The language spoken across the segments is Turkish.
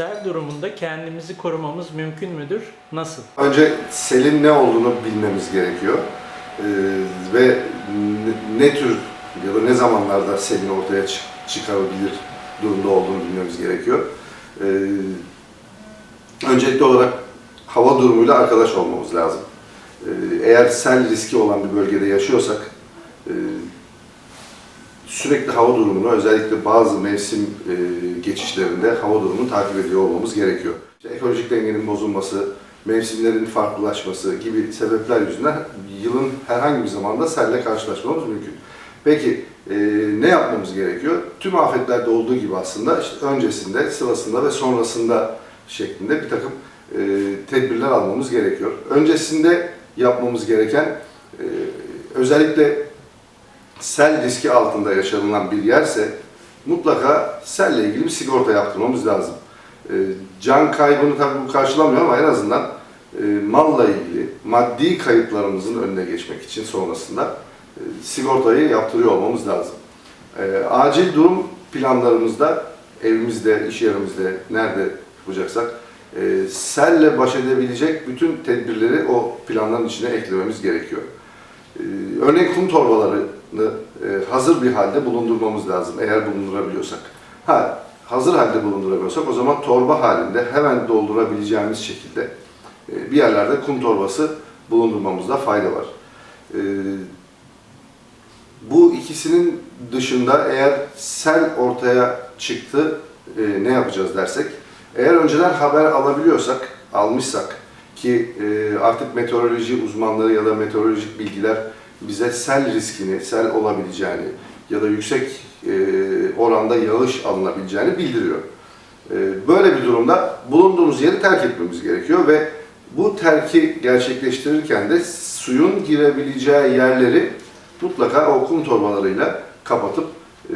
Sel durumunda kendimizi korumamız mümkün müdür? Nasıl? Önce selin ne olduğunu bilmemiz gerekiyor. Ee, ve ne, tür ya da ne zamanlarda selin ortaya çık- çıkarabilir durumda olduğunu bilmemiz gerekiyor. Ee, öncelikli olarak hava durumuyla arkadaş olmamız lazım. Ee, eğer sel riski olan bir bölgede yaşıyorsak sürekli hava durumunu özellikle bazı mevsim e, geçişlerinde hava durumunu takip ediyor olmamız gerekiyor. İşte ekolojik dengenin bozulması, mevsimlerin farklılaşması gibi sebepler yüzünden yılın herhangi bir zamanda selle karşılaşmamız mümkün. Peki e, ne yapmamız gerekiyor? Tüm afetlerde olduğu gibi aslında işte öncesinde, sırasında ve sonrasında şeklinde bir takım e, tedbirler almamız gerekiyor. Öncesinde yapmamız gereken e, özellikle sel riski altında yaşanılan bir yerse mutlaka selle ilgili bir sigorta yaptırmamız lazım. E, can kaybını tabii bu karşılamıyor ama en azından e, malla ilgili maddi kayıplarımızın önüne geçmek için sonrasında e, sigortayı yaptırıyor olmamız lazım. E, acil durum planlarımızda evimizde, iş yerimizde, nerede yapacaksak e, selle baş edebilecek bütün tedbirleri o planların içine eklememiz gerekiyor. Ee, Örneğin kum torbalarını e, hazır bir halde bulundurmamız lazım eğer bulundurabiliyorsak. Ha, hazır halde bulunduramıyorsak o zaman torba halinde hemen doldurabileceğimiz şekilde e, bir yerlerde kum torbası bulundurmamızda fayda var. Ee, Bu ikisinin dışında eğer sel ortaya çıktı e, ne yapacağız dersek, eğer önceden haber alabiliyorsak, almışsak ki e, artık meteoroloji uzmanları ya da meteorolojik bilgiler bize sel riskini, sel olabileceğini ya da yüksek e, oranda yağış alınabileceğini bildiriyor. E, Böyle bir durumda bulunduğumuz yeri terk etmemiz gerekiyor ve bu terki gerçekleştirirken de suyun girebileceği yerleri mutlaka o kum torbalarıyla kapatıp e,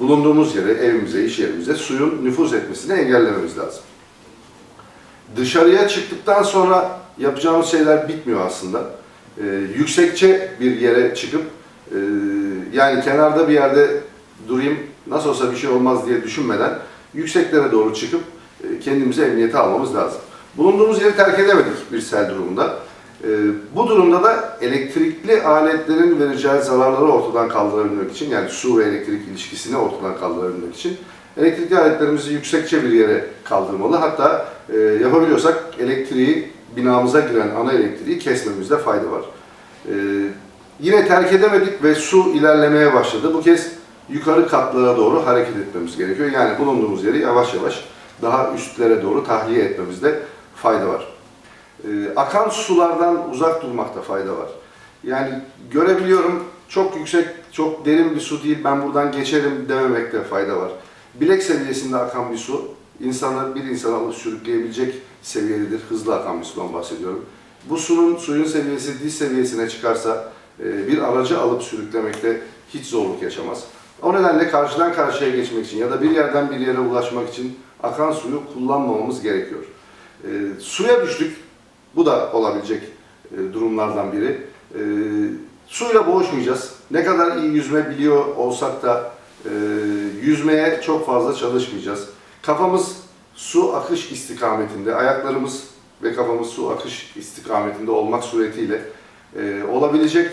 bulunduğumuz yere, evimize, iş yerimize suyun nüfuz etmesini engellememiz lazım. Dışarıya çıktıktan sonra yapacağımız şeyler bitmiyor aslında. Ee, yüksekçe bir yere çıkıp e, yani kenarda bir yerde durayım nasıl olsa bir şey olmaz diye düşünmeden yükseklere doğru çıkıp e, kendimizi emniyete almamız lazım. Bulunduğumuz yeri terk edemedik bir sel durumunda. E, bu durumda da elektrikli aletlerin vereceği zararları ortadan kaldırabilmek için yani su ve elektrik ilişkisini ortadan kaldırabilmek için elektrikli aletlerimizi yüksekçe bir yere kaldırmalı. Hatta e, yapabiliyorsak elektriği binamıza giren ana elektriği kesmemizde fayda var. E, yine terk edemedik ve su ilerlemeye başladı. Bu kez yukarı katlara doğru hareket etmemiz gerekiyor. Yani bulunduğumuz yeri yavaş yavaş daha üstlere doğru tahliye etmemizde fayda var. E, akan sulardan uzak durmakta fayda var. Yani görebiliyorum çok yüksek, çok derin bir su değil, ben buradan geçerim dememekte fayda var. Bilek seviyesinde akan bir su, insanı, bir insanı alıp sürükleyebilecek seviyededir. Hızlı akan bir sudan bahsediyorum. Bu sunun, suyun seviyesi diz seviyesine çıkarsa e, bir aracı alıp sürüklemekte hiç zorluk yaşamaz. O nedenle karşıdan karşıya geçmek için ya da bir yerden bir yere ulaşmak için akan suyu kullanmamamız gerekiyor. E, suya düştük, bu da olabilecek e, durumlardan biri. E, suyla boğuşmayacağız. Ne kadar iyi yüzme biliyor olsak da e, yüzmeye çok fazla çalışmayacağız. Kafamız su akış istikametinde, ayaklarımız ve kafamız su akış istikametinde olmak suretiyle e, olabilecek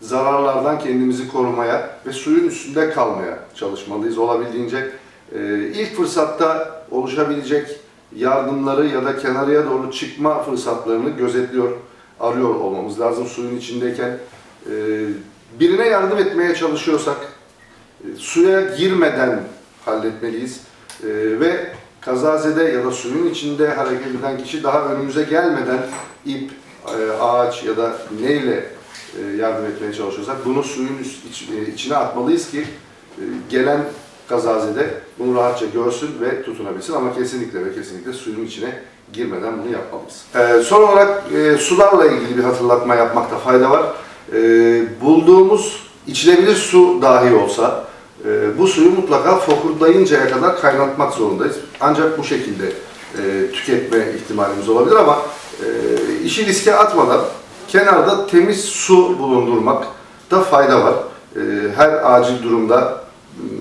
zararlardan kendimizi korumaya ve suyun üstünde kalmaya çalışmalıyız. Olabildiğince e, ilk fırsatta oluşabilecek yardımları ya da kenarıya doğru çıkma fırsatlarını gözetliyor, arıyor olmamız lazım suyun içindeyken. E, birine yardım etmeye çalışıyorsak e, suya girmeden halletmeliyiz. E, ve kazazede ya da suyun içinde hareket eden kişi daha önümüze gelmeden ip, e, ağaç ya da neyle e, yardım etmeye çalışıyorsak bunu suyun üst, iç- e, içine atmalıyız ki e, gelen kazazede bunu rahatça görsün ve tutunabilsin ama kesinlikle ve kesinlikle suyun içine girmeden bunu yapmalıyız. E, son olarak e, sularla ilgili bir hatırlatma yapmakta fayda var. E, bulduğumuz içilebilir su dahi olsa e, bu suyu mutlaka fokurdayıncaya kadar kaynatmak zorundayız. Ancak bu şekilde e, tüketme ihtimalimiz olabilir ama e, işi riske atmadan kenarda temiz su bulundurmak da fayda var. E, her acil durumda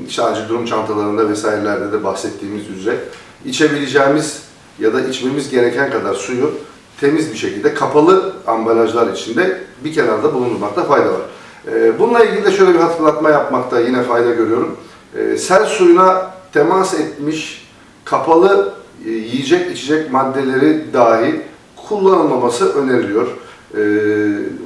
işte acil durum çantalarında vesairelerde de bahsettiğimiz üzere içebileceğimiz ya da içmemiz gereken kadar suyu temiz bir şekilde kapalı ambalajlar içinde bir kenarda bulundurmakta fayda var. Bununla ilgili de şöyle bir hatırlatma yapmakta yine fayda görüyorum. Ee, Sel suyuna temas etmiş kapalı e, yiyecek içecek maddeleri dahi kullanılmaması öneriliyor. Ee,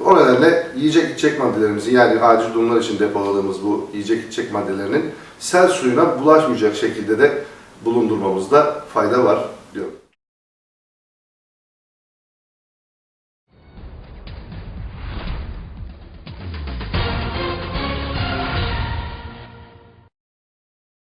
o nedenle yiyecek içecek maddelerimizin yani acil durumlar için depoladığımız bu yiyecek içecek maddelerinin sel suyuna bulaşmayacak şekilde de bulundurmamızda fayda var.